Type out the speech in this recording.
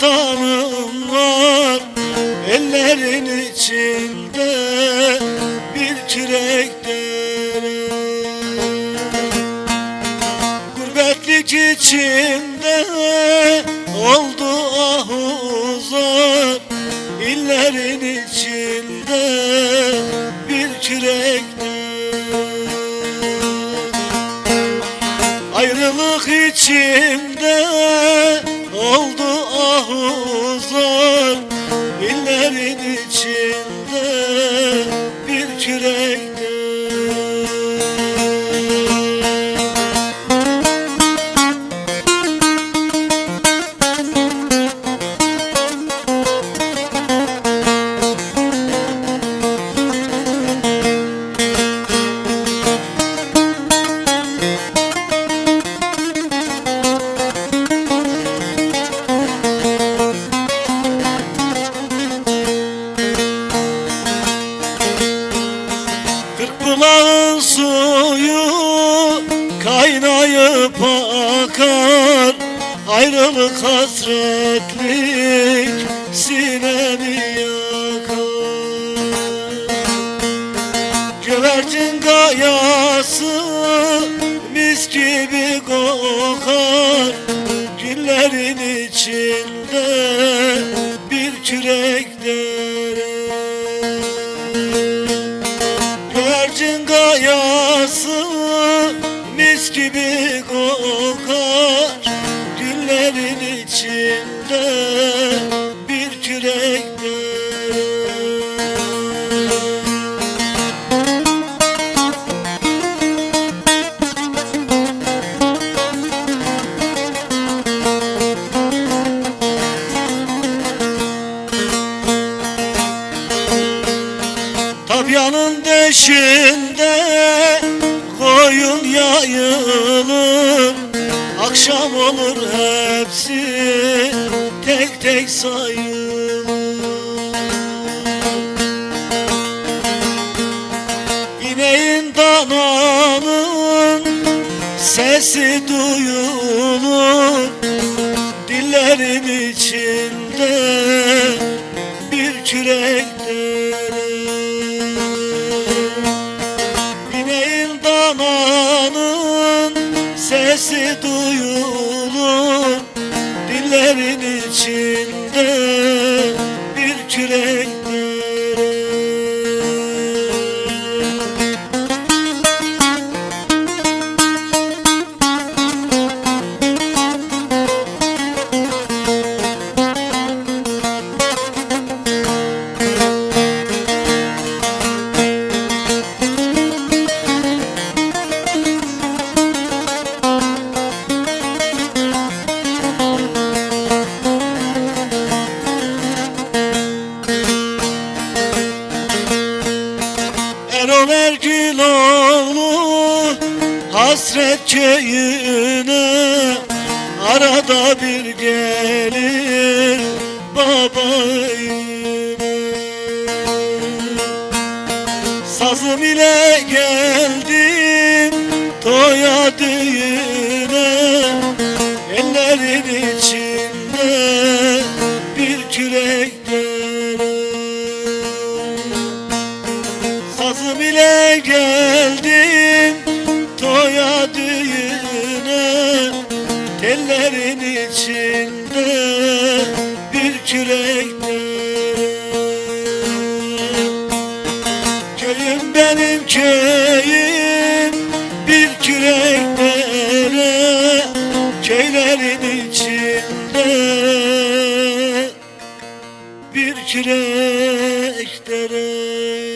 canım var Ellerin içinde bir kürek dere. Gurbetlik içimde oldu ahuzar İllerin içinde bir kürek Ayrılık içimde oldu ahuzar İllerin içinde bir kürekte Ayrılık hasretlik sinemi yakar. Güvercin kayası mis gibi kokar. Güllerin içinde bir kürek dere. Güvercin kayası mis gibi kokar içinde bir kürek dere Tabya'nın deşinde koyun yayılır Akşam olur hepsi tek tek sayılır. İneğin dananın sesi duyulur. Dillerin içinde bir kürek İneğin dananın sesi duyulur Dillerin içinde hasret köyüne Arada bir gelir baba evine Sazım ile geldim toya düğüne Ellerin içinde bir kürek Sazım ile geldim bir kürek dere Köyüm benim köyüm bir kürek dere Köylerin içinde. Bir kürek dere